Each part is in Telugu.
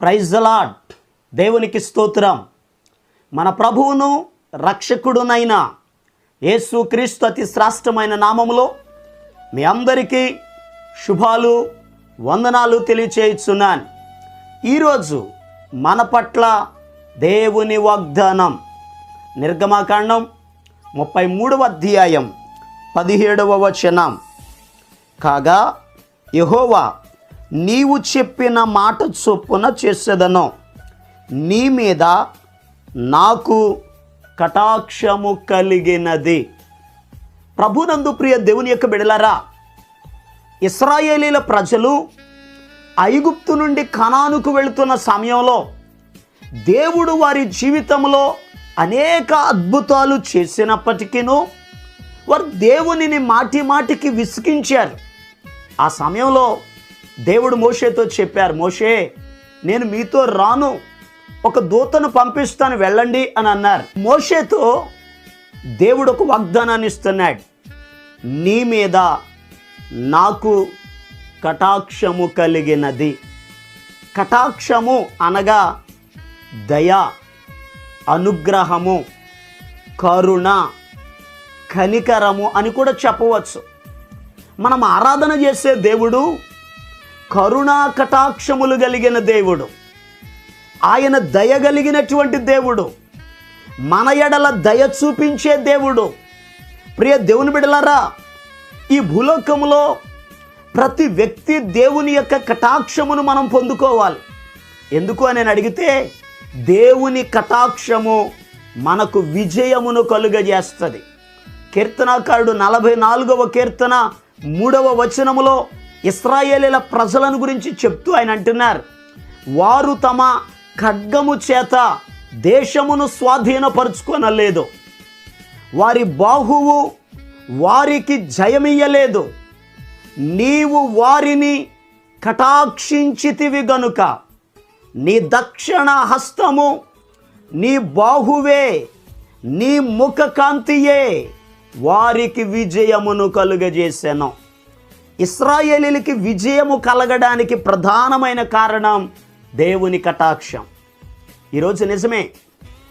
ప్రైజ్ లాడ్ దేవునికి స్తోత్రం. మన ప్రభువును రక్షకుడునైన యేసుక్రీస్తు అతి శ్రేష్టమైన నామములో మీ అందరికీ శుభాలు వందనాలు తెలియచేయుచున్నాను. ఈరోజు మన పట్ల దేవుని వాగ్దానం. నిర్గమాకాండం ముప్పై మూడవ అధ్యాయం పదిహేడవ వచనం. కాగా యహోవా నీవు చెప్పిన మాట చొప్పున చేసేదను. నీ మీద నాకు కటాక్షము కలిగినది. ప్రభునందు ప్రియ దేవుని యొక్క బిడలరా ఇస్రాయేలీల ప్రజలు ఐగుప్తు నుండి కణానుకు వెళుతున్న సమయంలో దేవుడు వారి జీవితంలో అనేక అద్భుతాలు చేసినప్పటికీను వారు దేవునిని మాటి మాటికి విసిగించారు. ఆ సమయంలో దేవుడు మోషేతో చెప్పారు మోషే నేను మీతో రాను ఒక దూతను పంపిస్తాను వెళ్ళండి అని అన్నారు. మోషేతో దేవుడు ఒక వాగ్దానాన్ని ఇస్తున్నాడు నీ మీద నాకు కటాక్షము కలిగినది. కటాక్షము అనగా దయ అనుగ్రహము కరుణ కనికరము అని కూడా చెప్పవచ్చు. మనం ఆరాధన చేసే దేవుడు కరుణా కటాక్షములు కలిగిన దేవుడు ఆయన దయ కలిగినటువంటి దేవుడు మన ఎడల దయ చూపించే దేవుడు. ప్రియ దేవుని బిడలారా ఈ భూలోకములో ప్రతి వ్యక్తి దేవుని యొక్క కటాక్షమును మనం పొందుకోవాలి. ఎందుకు అని నేను అడిగితే దేవుని కటాక్షము మనకు విజయమును కలుగజేస్తుంది. కీర్తనాకారుడు నలభై నాలుగవ కీర్తన మూడవ వచనములో ఇస్రాయేలీల ప్రజలను గురించి చెప్తూ ఆయన అంటున్నారు. వారు తమ ఖడ్గము చేత దేశమును స్వాధీనపరుచుకొనలేదు. వారి బాహువు వారికి జయమియ్యలేదు. నీవు వారిని కటాక్షించితివి గనుక. నీ దక్షిణ హస్తము నీ బాహువే నీ ముఖ కాంతియే వారికి విజయమును కలుగజేశాను ఇస్రాయేలీలకి విజయము కలగడానికి ప్రధానమైన కారణం దేవుని కటాక్షం. ఈరోజు నిజమే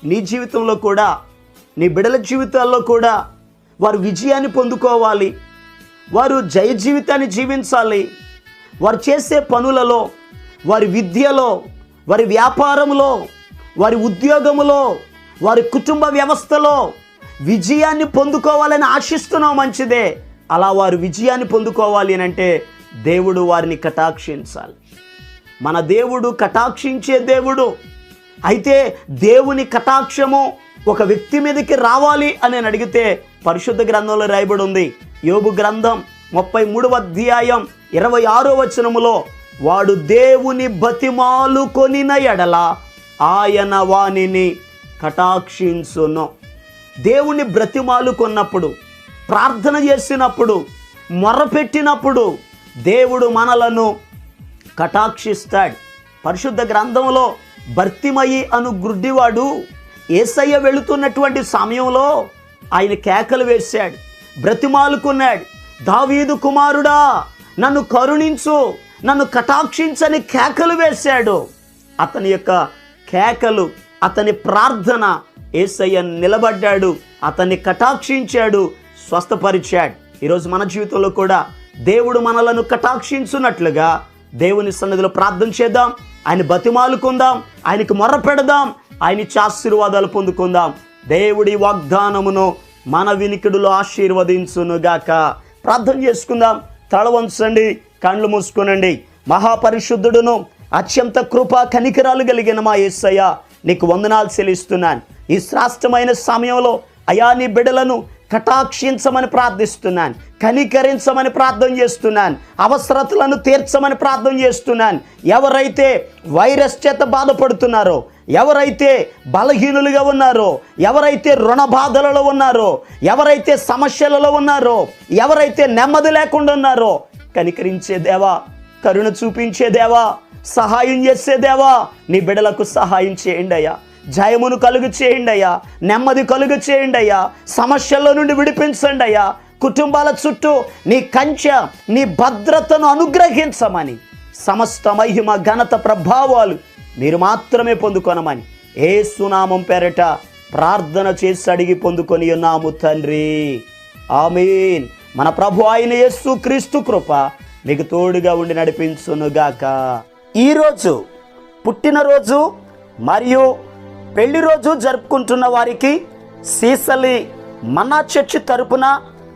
నీ జీవితంలో కూడా నీ బిడల జీవితాల్లో కూడా వారు విజయాన్ని పొందుకోవాలి. వారు జయ జీవితాన్ని జీవించాలి. వారు చేసే పనులలో వారి విద్యలో వారి వ్యాపారంలో వారి ఉద్యోగములో వారి కుటుంబ వ్యవస్థలో విజయాన్ని పొందుకోవాలని ఆశిస్తున్నాం మంచిదే. అలా వారు విజయాన్ని పొందుకోవాలి అని అంటే దేవుడు వారిని కటాక్షించాలి. మన దేవుడు కటాక్షించే దేవుడు. అయితే దేవుని కటాక్షము ఒక వ్యక్తి మీదకి రావాలి అని అడిగితే పరిశుద్ధ గ్రంథంలో రాయబడి ఉంది. యోబు గ్రంథం ముప్పై మూడవ అధ్యాయం ఇరవై ఆరో వచనములో వాడు దేవుని బతిమాలు కొనిన ఎడల ఆయన వానిని కటాక్షించును. దేవుని బ్రతిమాలు కొన్నప్పుడు ప్రార్థన చేసినప్పుడు మొరపెట్టినప్పుడు దేవుడు మనలను కటాక్షిస్తాడు. పరిశుద్ధ గ్రంథంలో భర్తిమయి అను గుడ్డివాడు ఏసయ్య వెళుతున్నటువంటి సమయంలో ఆయన కేకలు వేశాడు. బ్రతిమాలుకున్నాడు. దావీదు కుమారుడా నన్ను కరుణించు నన్ను కటాక్షించని కేకలు వేశాడు. అతని యొక్క కేకలు అతని ప్రార్థన ఏసయ్య నిలబడ్డాడు అతన్ని కటాక్షించాడు స్వస్థపరిచాడు. ఈరోజు మన జీవితంలో కూడా దేవుడు మనలను కటాక్షించున్నట్లుగా దేవుని సన్నిధిలో ప్రార్థన చేద్దాం ఆయన బతిమాలుకుందాం ఆయనకు మొర్ర పెడదాం ఆయన ఆశీర్వాదాలు పొందుకుందాం. దేవుడి వాగ్దానమును మన వినికిడులో ఆశీర్వదించునుగాక. ప్రార్థన చేసుకుందాం. తల వంచండి కళ్ళు మూసుకునండి. మహాపరిశుద్ధుడును అత్యంత కృప కనికరాలు కలిగిన మా ఏసయ్య నీకు వందనాలు చెల్లిస్తున్నాను. ఈ శ్రాష్టమైన సమయంలో అయా నీ బిడలను కటాక్షించమని ప్రార్థిస్తున్నాను. కనికరించమని ప్రార్థన చేస్తున్నాను. అవసరతలను తీర్చమని ప్రార్థన చేస్తున్నాను. ఎవరైతే వైరస్ చేత బాధపడుతున్నారో ఎవరైతే బలహీనులుగా ఉన్నారో ఎవరైతే రుణ బాధలలో ఉన్నారో ఎవరైతే సమస్యలలో ఉన్నారో ఎవరైతే నెమ్మది లేకుండా ఉన్నారో కనికరించే దేవా కరుణ చూపించే దేవా సహాయం చేసే దేవా నీ బిడలకు సహాయం చేయండి అయ్యా. జయమును కలుగు చేయండి అయ్యా. నెమ్మది కలుగు చేయండి అయ్యా. సమస్యల నుండి విడిపించండి అయ్యా. కుటుంబాల చుట్టూ నీ కంచె నీ భద్రతను అనుగ్రహించమని. సమస్త మహిమ ఘనత ప్రభావాలు మీరు మాత్రమే పొందుకొనమని. ఏ సునామం పేరట ప్రార్థన చేసి అడిగి పొందుకొని ఉన్నాము తండ్రి. ఆమీన్. మన ప్రభు ఆయన యేసు క్రీస్తు కృప మీకు తోడుగా ఉండి నడిపించునుగాక. ఈరోజు పుట్టినరోజు మరియు పెళ్ళి రోజు జరుపుకుంటున్న వారికి సీసలి మన్నా చర్చి తరపున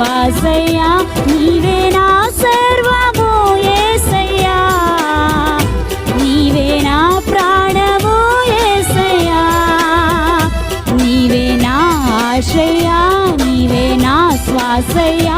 నా నీవే నా సర్వము యేసయ్యా నీవే నా ప్రాణము యేసయ్యా నీవే నా ఆశయ్యా నీవే నా శ్వాసయ్యా.